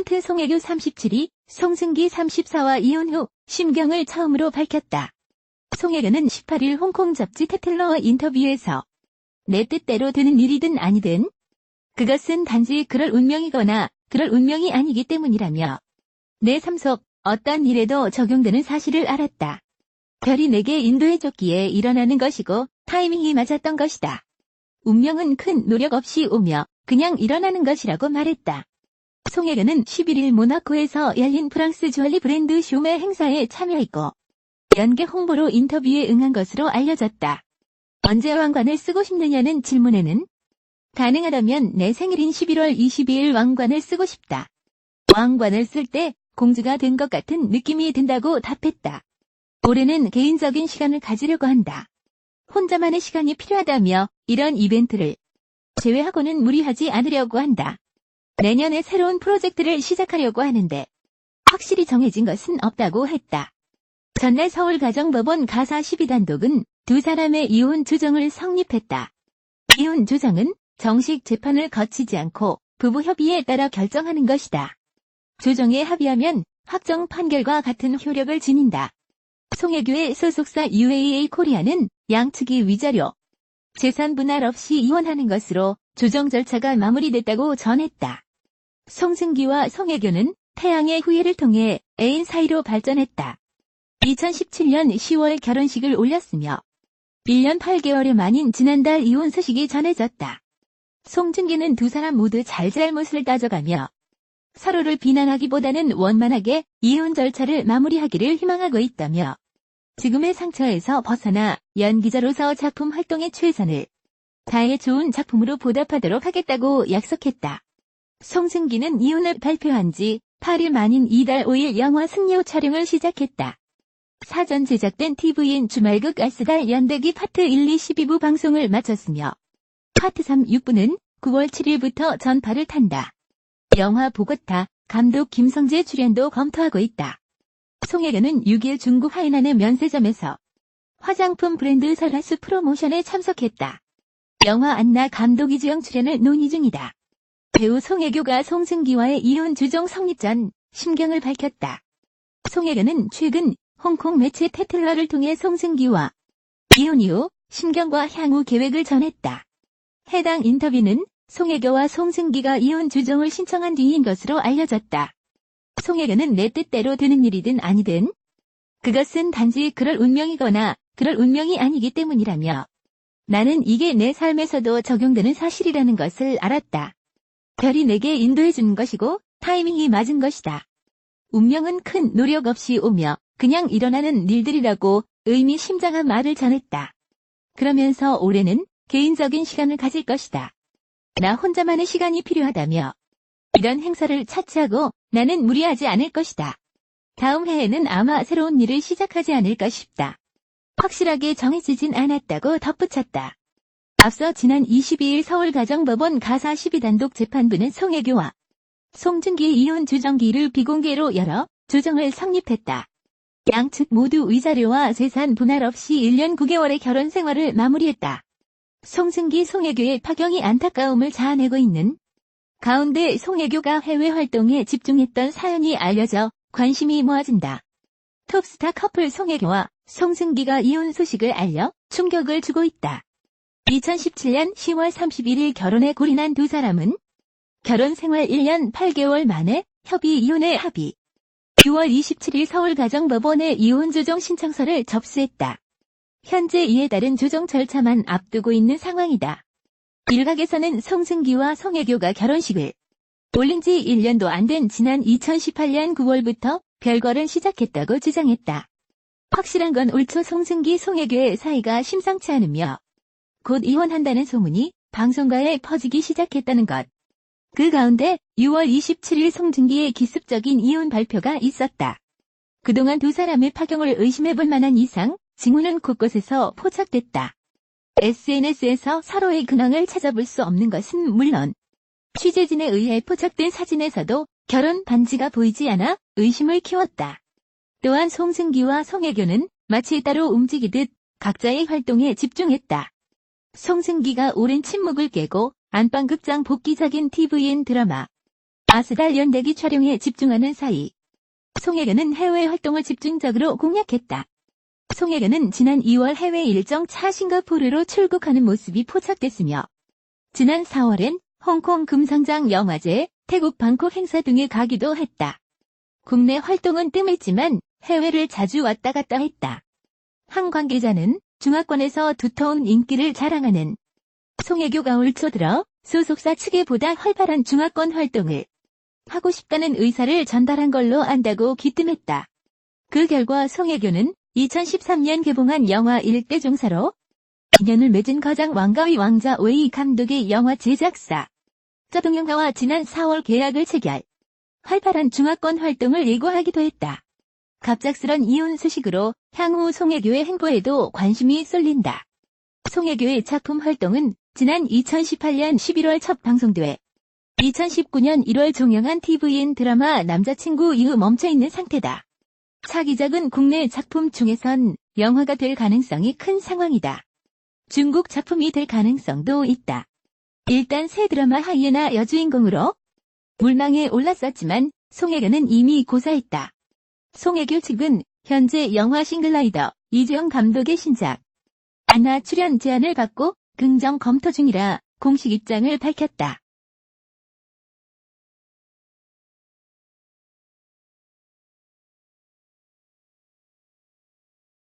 탤런트 송혜교 37이 송승기 34와 이혼 후 심경을 처음으로 밝혔다. 송혜교는 18일 홍콩 잡지 테틀러 인터뷰에서 내 뜻대로 되는 일이든 아니든 그것은 단지 그럴 운명이거나 그럴 운명이 아니기 때문이라며 내 삶속 어떤 일에도 적용되는 사실을 알았다. 별이 내게 인도해줬기에 일어나는 것이고 타이밍이 맞았던 것이다. 운명은 큰 노력 없이 오며 그냥 일어나는 것이라고 말했다. 송혜교는 11일 모나코에서 열린 프랑스 주얼리 브랜드 쇼메 행사에 참여했고 연계 홍보로 인터뷰에 응한 것으로 알려졌다. 언제 왕관을 쓰고 싶느냐는 질문에는 가능하다면 내 생일인 11월 22일 왕관을 쓰고 싶다. 왕관을 쓸 때 공주가 된 것 같은 느낌이 든다고 답했다. 올해는 개인적인 시간을 가지려고 한다. 혼자만의 시간이 필요하다며 이런 이벤트를 제외하고는 무리하지 않으려고 한다. 내년에 새로운 프로젝트를 시작하려고 하는데 확실히 정해진 것은 없다고 했다. 전날 서울가정법원 가사 12단독은 두 사람의 이혼 조정을 성립했다. 이혼 조정은 정식 재판을 거치지 않고 부부 협의에 따라 결정하는 것이다. 조정에 합의하면 확정 판결과 같은 효력을 지닌다. 송혜교의 소속사 UAA 코리아는 양측이 위자료, 재산 분할 없이 이혼하는 것으로 조정 절차가 마무리됐다고 전했다. 송승기와 송혜교는 태양의 후예를 통해 애인 사이로 발전했다. 2017년 10월 결혼식을 올렸으며 1년 8개월여 만인 지난달 이혼 소식이 전해졌다. 송중기는 두 사람 모두 잘잘못을 따져가며 서로를 비난하기보다는 원만하게 이혼 절차를 마무리하기를 희망하고 있다며 지금의 상처에서 벗어나 연기자로서 작품 활동에 최선을 다해 좋은 작품으로 보답하도록 하겠다고 약속했다. 송승기는 이혼을 발표한 지 8일 만인 이달 5일 영화 승려 촬영을 시작했다. 사전 제작된 TVN 주말극 알쓰달 연대기 파트 1, 2, 12부 방송을 마쳤으며 파트 3, 6부는 9월 7일부터 전파를 탄다. 영화 보고타 감독 김성재 출연도 검토하고 있다. 송혜련은 6일 중국 하이난의 면세점에서 화장품 브랜드 설라스 프로모션에 참석했다. 영화 안나 감독 이주영 출연을 논의 중이다. 배우 송혜교가 송승기와의 이혼 주종 성립 전 심경을 밝혔다. 송혜교는 최근 홍콩 매체 테틀러를 통해 송승기와 이혼 이후 심경과 향후 계획을 전했다. 해당 인터뷰는 송혜교와 송승기가 이혼 주종을 신청한 뒤인 것으로 알려졌다. 송혜교는 내 뜻대로 되는 일이든 아니든 그것은 단지 그럴 운명이거나 그럴 운명이 아니기 때문이라며 나는 이게 내 삶에서도 적용되는 사실이라는 것을 알았다. 별이 내게 인도해 준 것이고 타이밍이 맞은 것이다. 운명은 큰 노력 없이 오며 그냥 일어나는 일들이라고 의미심장한 말을 전했다. 그러면서 올해는 개인적인 시간을 가질 것이다. 나 혼자만의 시간이 필요하다며 이런 행사를 차치하고 나는 무리하지 않을 것이다. 다음 해에는 아마 새로운 일을 시작하지 않을까 싶다. 확실하게 정해지진 않았다고 덧붙였다. 앞서 지난 22일 서울가정법원 가사 12단독 재판부는 송혜교와 송준기의 이혼 주정기를 비공개로 열어 조정을 성립했다. 양측 모두 위자료와 재산 분할 없이 1년 9개월의 결혼 생활을 마무리했다. 송승기 송혜교의 파경이 안타까움을 자아내고 있는 가운데 송혜교가 해외 활동에 집중했던 사연이 알려져 관심이 모아진다. 톱스타 커플 송혜교와 송승기가 이혼 소식을 알려 충격을 주고 있다. 2017년 10월 31일 결혼에 골인한 두 사람은 결혼 생활 1년 8개월 만에 협의 이혼에 합의. 6월 27일 서울가정법원에 이혼 조정 신청서를 접수했다. 현재 이에 따른 조정 절차만 앞두고 있는 상황이다. 일각에서는 송승기와 송혜교가 결혼식을 올린 지 1년도 안 된 지난 2018년 9월부터 별거를 시작했다고 주장했다. 확실한 건 올초 송승기 송혜교의 사이가 심상치 않으며 곧 이혼한다는 소문이 방송가에 퍼지기 시작했다는 것. 그 가운데 6월 27일 송중기의 기습적인 이혼 발표가 있었다. 그동안 두 사람의 파경을 의심해볼 만한 이상 징후는 곳곳에서 포착됐다. SNS에서 서로의 근황을 찾아볼 수 없는 것은 물론 취재진에 의해 포착된 사진에서도 결혼 반지가 보이지 않아 의심을 키웠다. 또한 송승기와 송혜교는 마치 따로 움직이듯 각자의 활동에 집중했다. 송승기가 오랜 침묵을 깨고 안방극장 복귀작인 TVN 드라마 아스달 연대기 촬영에 집중하는 사이 송혜교는 해외 활동을 집중적으로 공략했다. 송혜교는 지난 2월 해외 일정 차 싱가포르로 출국하는 모습이 포착됐으며 지난 4월엔 홍콩 금상장 영화제, 태국 방콕 행사 등에 가기도 했다. 국내 활동은 뜸했지만 해외를 자주 왔다 갔다 했다. 한 관계자는 중화권에서 두터운 인기를 자랑하는 송혜교가 올초 들어 소속사 측에 보다 활발한 중화권 활동을 하고 싶다는 의사를 전달한 걸로 안다고 기뜸했다. 그 결과 송혜교는 2013년 개봉한 영화 일대 종사로 인연을 맺은 거장 왕가위 왕자 웨이 감독의 영화 제작사 짜동영화와 지난 4월 계약을 체결 활발한 중화권 활동을 예고하기도 했다. 갑작스런 이혼 소식으로 향후 송혜교의 행보에도 관심이 쏠린다. 송혜교의 작품 활동은 지난 2018년 11월 첫 방송돼 2019년 1월 종영한 TVN 드라마 남자친구 이후 멈춰있는 상태다. 차기작은 국내 작품 중에선 영화가 될 가능성이 큰 상황이다. 중국 작품이 될 가능성도 있다. 일단 새 드라마 하이에나 여주인공으로 물망에 올랐었지만 송혜교는 이미 고사했다. 송혜교 측은 현재 영화 싱글라이더 이재영 감독의 신작 아나 출연 제안을 받고 긍정 검토 중이라 공식 입장을 밝혔다.